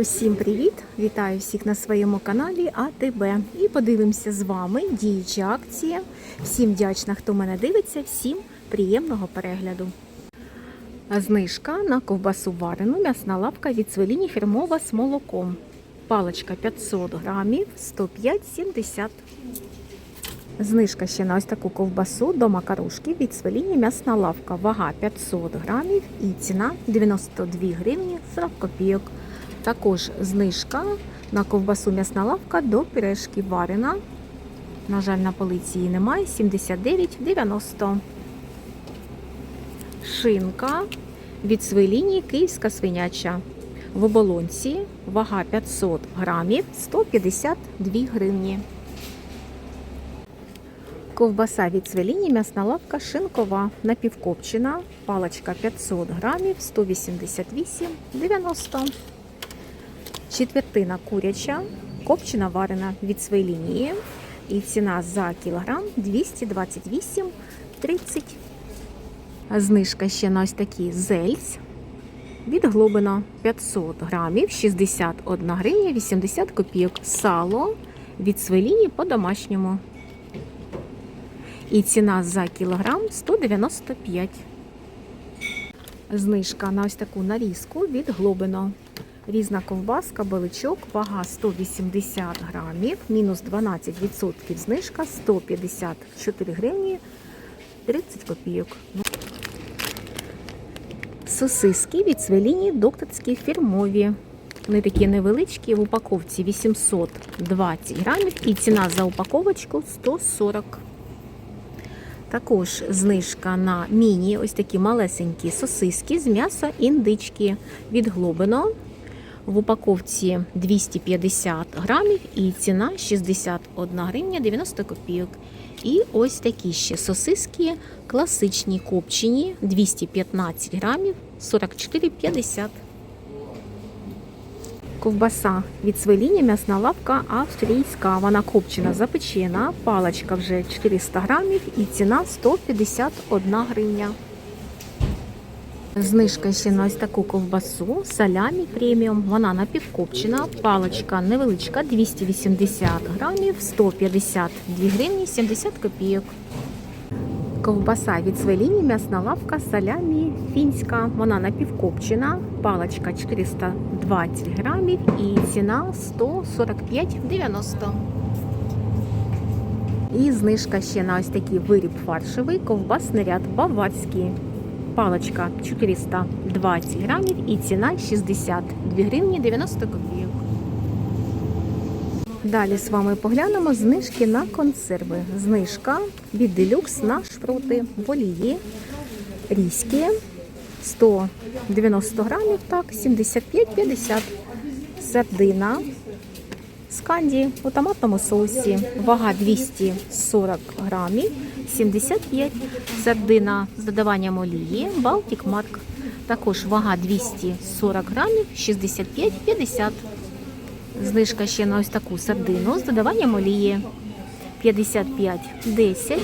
Усім привіт! Вітаю всіх на своєму каналі АТБ. І подивимося з вами діючі акції. Всім вдячна, хто мене дивиться, всім приємного перегляду. Знижка на ковбасу варену, м'ясна лапка від свеліні фірмова з молоком. Паличка 500 грамів, 105,70. Знижка ще на ось таку ковбасу до макарушки від свеліні м'ясна лавка. Вага 500 грамів і ціна 92 гривні 40 копійок. Також знижка на ковбасу м'ясна лавка до пюрешки варена. На жаль, на полиці її немає. 79,90. Шинка від свеліні київська свиняча. В оболонці вага 500 грамів 152 гривні. Ковбаса від свеліні, м'ясна лавка шинкова, напівкопчена, паличка 500 грамів, 188,90. Четвертина куряча, копчена варена від свелінії. І ціна за кілограм 228,30. Знижка ще на ось такі зельць. Від глобина 500 грамів, 61 гривня, 80 копійок. Сало від свеліні по-домашньому. І ціна за кілограм 195. Знижка на ось таку нарізку від глобино. Різна ковбаска, баличок, вага 180 грамів, мінус 12% знижка 154 гривні 30 копійок. Сосиски від свеліні докторські фірмові. Вони такі невеличкі, в упаковці 820 грамів і ціна за упаковочку 140 також знижка на міні, ось такі малесенькі сосиски з м'яса індички від Глобино. В упаковці 250 грамів і ціна 61 гривня 90 копійок. І ось такі ще сосиски класичні копчені 215 грамів 44,50. Ковбаса від свеліні, м'ясна лавка австрійська. Вона копчена, запечена, паличка вже 400 грамів і ціна 151 гривня. Знижка ще на ось таку ковбасу, салямі преміум. Вона напівкопчена, паличка невеличка, 280 грамів, 152 гривні, 70 копійок. Ковбаса від свеліні, м'ясна лавка, салямі фінська. Вона напівкопчена, паличка 420 грамів і ціна 145,90. І знижка ще на ось такий виріб фаршевий, ковбасний ряд баварський. Паличка 420 грамів і ціна 62 гривні 90 копійок. Далі з вами поглянемо знижки на консерви. Знижка від делюкс на шпроти в олії різькі 190 грамів, так, 75-50. Сардина з канді у томатному соусі. Вага 240 грамів, 75. Сардина з додаванням олії, Балтік Марк. Також вага 240 грамів, 65-50. Знижка ще на ось таку сардину з додаванням олії. 55,10.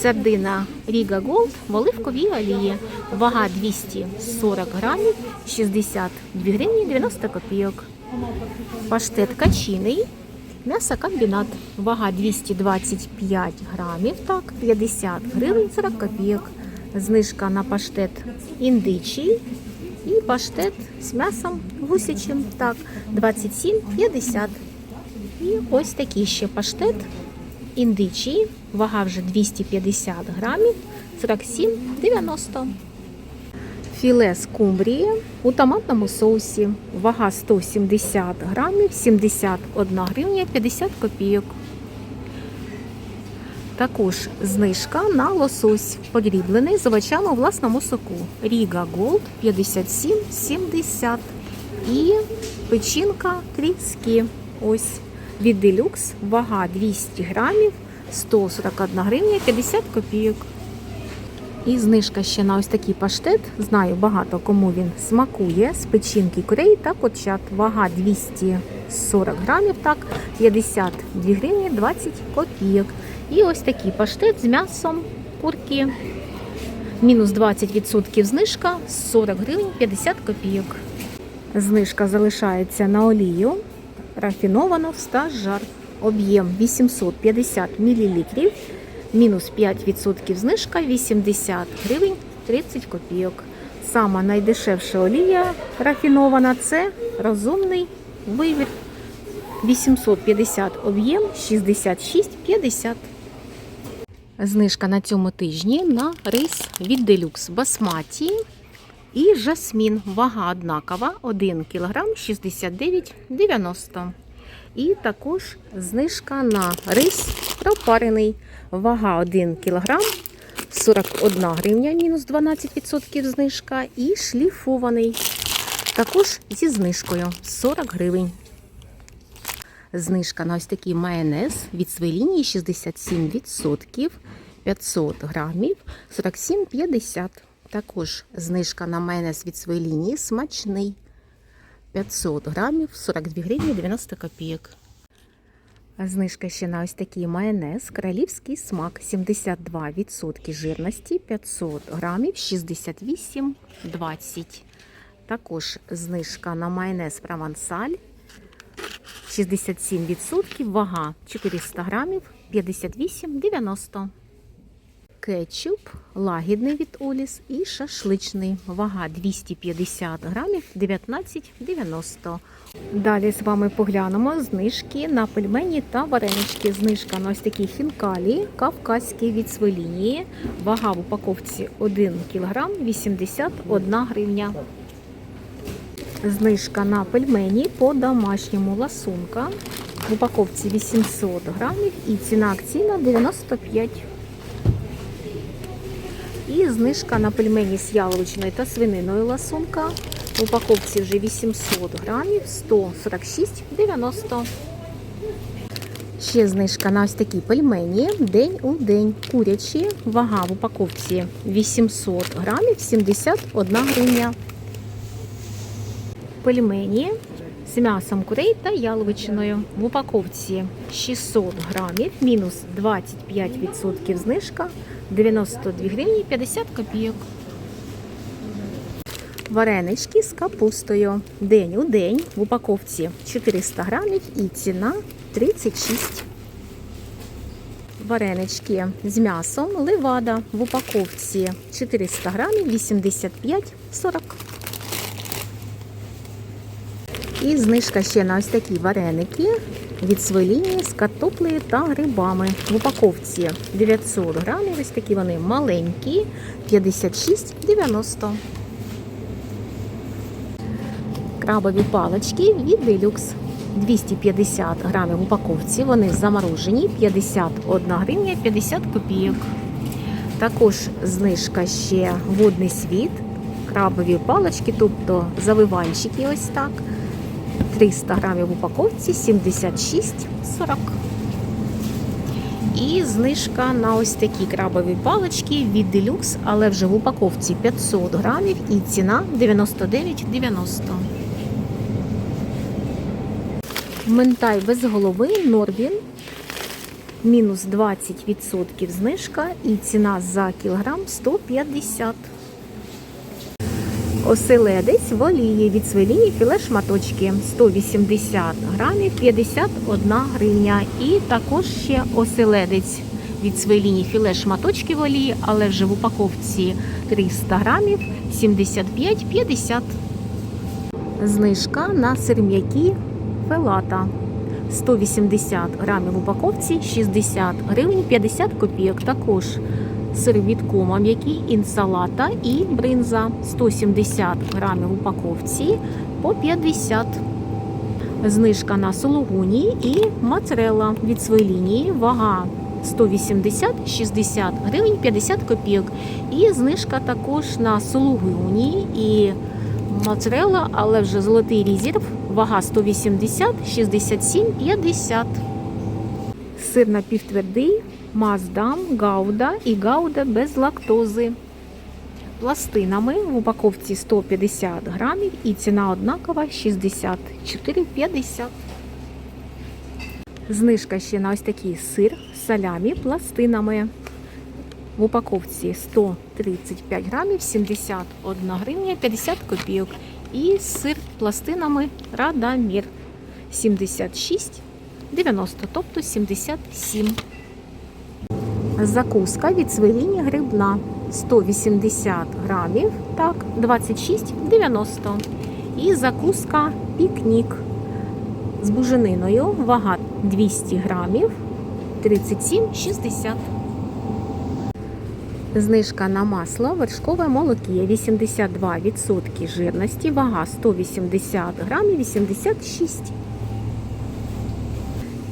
Сардина Ріга Голд в оливковій олії. Вага 240 грамів, 62 гривні 90 копійок. Паштет качиний. М'ясокомбінат. Вага 225 грамів, так, 50 гривень 40 копійок. Знижка на паштет індичий і паштет з м'ясом гусячим, так, 27,50. І ось такий ще паштет індичий, вага вже 250 грамів, 47,90. Філе скумбрії у томатному соусі, вага 170 грамів, 71 гривня 50 копійок. Також знижка на лосось, подріблений з овочами у власному соку. Ріга Голд 57,70 і печінка тріски. Ось від делюкс, вага 200 грамів, 141 гривня 50 копійок. І знижка ще на ось такий паштет. Знаю, багато кому він смакує. З печінки курей та котчат. Вага 240 грамів, так, 52 гривні 20 копійок. І ось такий паштет з м'ясом курки. Мінус 20% знижка 40 гривень 50 копійок. Знижка залишається на олію. Рафіновано стажар. Об'єм 850 мл. Мінус 5% знижка 80 гривень 30 копійок. Сама найдешевша олія рафінована це розумний вибір. 850 об'єм 66,50. Знижка на цьому тижні на рис від Делюкс Басматі і жасмін. Вага однакова 1 кг 69,90. І також знижка на рис пропарений. Вага 1 кг 41 гривня, мінус 12% знижка. І шліфований. Також зі знижкою 40 гривень. Знижка на ось такий майонез від своєї лінії 67%, 500 грамів, 47,50. Також знижка на майонез від своєї лінії смачний. 500 грамів, 42 гривні 90 копійок. Знижка ще на ось такий майонез. Королівський смак 72% жирності, 500 грамів, 68,20. Також знижка на майонез провансаль 67%, вага 400 грамів, 58,90. Кетчуп лагідний від Оліс і шашличний. Вага 250 грамів, 19,90. Далі з вами поглянемо знижки на пельмені та варенички. Знижка на ось такі хінкалі, кавказькі від свинії. Вага в упаковці 1 кг, 81 гривня. Знижка на пельмені по домашньому ласунка. В упаковці 800 грамів і ціна акційна 95. І знижка на пельмені з яловичною та свининою ласунка. Упаковці вже 800 грамів 146,90. Ще знижка на ось такі пельмені день у день. Курячі. Вага в упаковці 800 грамів 71 гривня пельмені з м'ясом курей та яловичиною. В упаковці 600 грамів, мінус 25% знижка, 92 гривні 50 копійок. Варенички з капустою. День у день в упаковці 400 грамів і ціна 36. Варенички з м'ясом левада в упаковці 400 грамів 85,40. І знижка ще на ось такі вареники від своєї лінії з картоплею та грибами. В упаковці 900 грамів. Ось такі вони маленькі, 56,90. Крабові палички від Deluxe. 250 грамів упаковці. Вони заморожені, 51 гривня 50 копійок. Також знижка ще водний світ, крабові палички, тобто завиванчики ось так. 300 грамів в упаковці 76,40. І знижка на ось такі крабові палички від Deluxe, але вже в упаковці 500 грамів і ціна 99,90. Ментай без голови Норбін. Мінус 20% знижка і ціна за кілограм 150 Оселедець в олії від свинії філе шматочки 180 грамів 51 гривня. І також ще оселедець від свинії філе шматочки в олії, але вже в упаковці 300 грамів 75,50. Знижка на сирм'які фелата. 180 грамів в упаковці 60 гривень 50 копійок. Також сир від кома м'який, інсалата і бринза 170 грамів в упаковці по 50. Знижка на сологуні і моцарелла від своєї лінії. Вага 180 60 гривень 50 копійок. І знижка також на сологуні і моцарелла, але вже золотий резерв. Вага 180 67 50. Сир напівтвердий Маздам, Гауда і Гауда без лактози. Пластинами в упаковці 150 грамів і ціна однакова 64,50. Знижка ще на ось такий сир з салямі пластинами. В упаковці 135 грамів 71 гривня 50 копійок. І сир пластинами Радамір 76 90, тобто 77. Закуска від свиніні грибна 180 грамів, так, 26,90. І закуска пікнік з бужениною, вага 200 грамів, 37,60. Знижка на масло вершкове молокіє 82% жирності, вага 180 грамів, 86.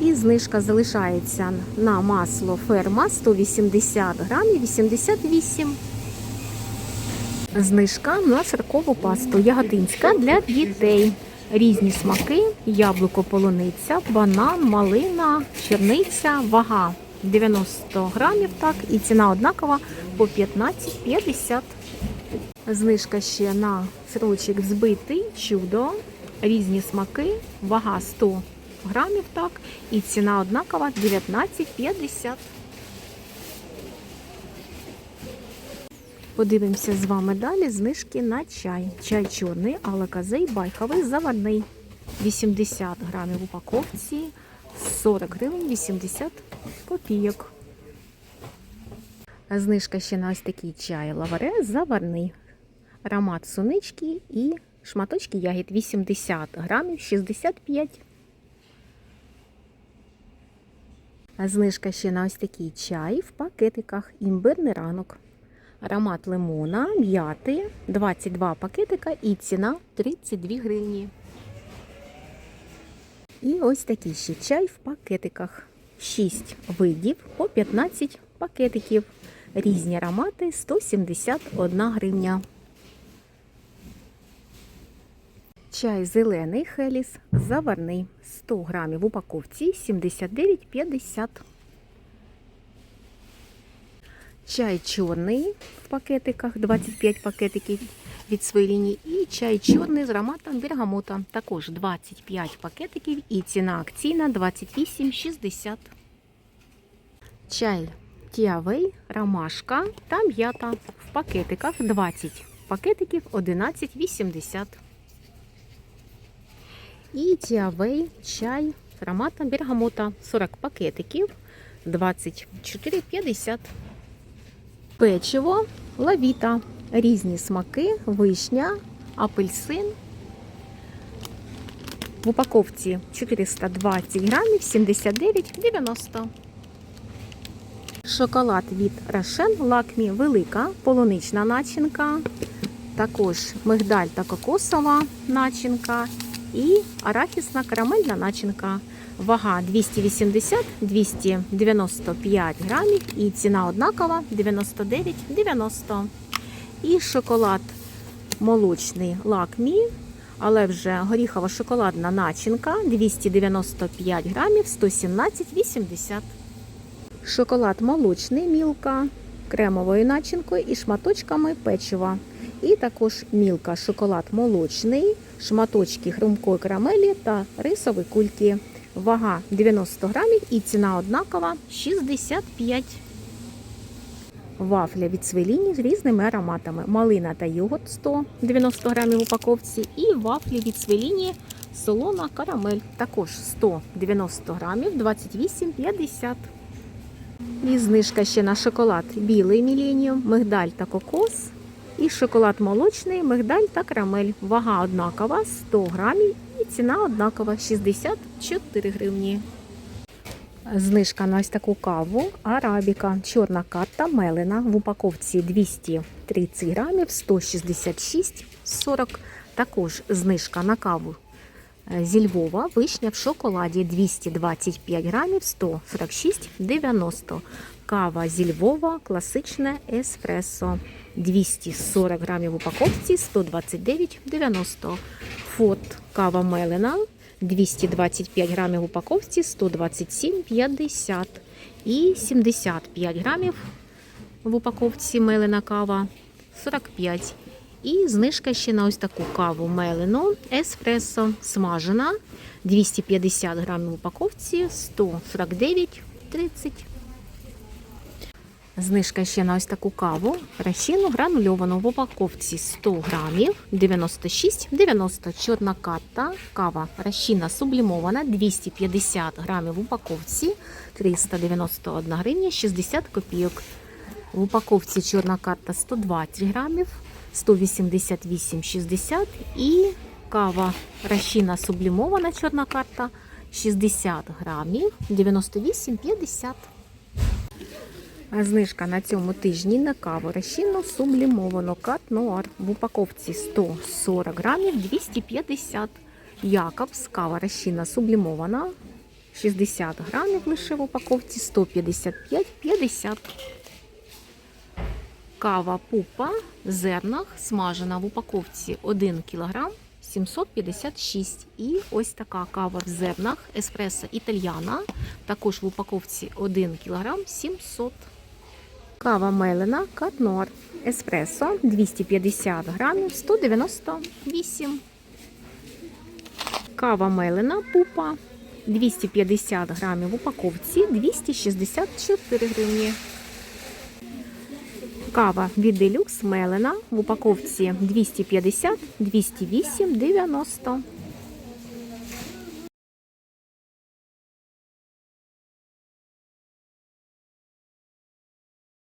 І знижка залишається на масло ферма 180 грамів 88. Знижка на сиркову пасту яготинська для дітей. Різні смаки, яблуко, полуниця, банан, малина, черниця, вага 90 грамів, так, і ціна однакова по 15,50. Знижка ще на сирочок збитий, чудо, різні смаки, вага 100 грамів, так, і ціна однакова 19,50. Подивимося з вами далі знижки на чай. Чай чорний, алаказей, байховий, заварний. 80 грамів в упаковці, 40 гривень 80 копійок. Знижка ще на ось такий чай лаваре заварний. Аромат сунички і шматочки ягід 80 грамів 65. Знижка ще на ось такий чай в пакетиках. Імбирний ранок. Аромат лимона, м'яти, 22 пакетика і ціна 32 гривні. І ось такий ще чай в пакетиках. 6 видів по 15 пакетиків. Різні аромати 171 гривня. Чай зелений Хеліс заварний 100 грамів в упаковці 79,50. Чай чорний в пакетиках 25 пакетиків від своєї лінії. І чай чорний з ароматом бергамота. Також 25 пакетиків і ціна акційна 28,60. Чай Тіавей, ромашка та м'ята в пакетиках 20 пакетиків 11,80. І Тіавей чай з ароматом бергамота 40 пакетиків 24,50. Печиво лавіта. Різні смаки, вишня, апельсин. В упаковці 420 грамів 79,90. Шоколад від Рошен Лакмі велика, полунична начинка. Також мигдаль та кокосова начинка і арахісна карамельна начинка. Вага 280-295 грамів і ціна однакова 99,90. І шоколад молочний лакмі, але вже горіхова шоколадна начинка 295 грамів 117,80. Шоколад молочний мілка кремовою начинкою і шматочками печива. І також мілка шоколад молочний, шматочки хрумкої карамелі та рисові кульки. Вага 90 грамів і ціна однакова 65. Вафля від свеліні з різними ароматами. Малина та йогурт 190 грамів в упаковці. І вафлі від свеліні солона карамель. Також 190 грамів 28,50. І знижка ще на шоколад білий міленіум, мигдаль та кокос. І шоколад молочний, мигдаль та карамель. Вага однакова 100 грамів і ціна однакова 64 гривні. Знижка на ось таку каву Арабіка. Чорна карта мелена в упаковці 230 грамів 166,40. Також знижка на каву зі Львова. Вишня в шоколаді 225 грамів 146,90. Кава зі Львова, класичне еспресо 240 грамів в упаковці 129,90. Фот кава мелена 225 грамів в упаковці 127,50 і 75 грамів в упаковці мелена кава 45. І знижка ще на ось таку каву мелену еспресо смажена 250 грамів в упаковці 149,30. Знижка ще на ось таку каву. Ращину гранульовану в упаковці 100 грамів 96,90. Чорна карта. Кава ращина сублімована 250 грамів в упаковці 391 гривня 60 копійок. В упаковці чорна карта 120 грамів 188,60 і кава ращина сублімована чорна карта 60 грамів 98,50. А Знижка на цьому тижні на каву розчинну сублімовану кат нуар в упаковці 140 грамів 250. Якобс кава розчинна сублімована 60 грамів лише в упаковці 155,50. Кава пупа в зернах смажена в упаковці 1 кг 756. І ось така кава в зернах еспресо італьяна, також в упаковці 1 кг 700. Кава мелена Катнор еспресо 250 грамів 198. Кава мелена пупа 250 грамів в упаковці 264 гривні. Кава від Deluxe мелена в упаковці 250 208 90.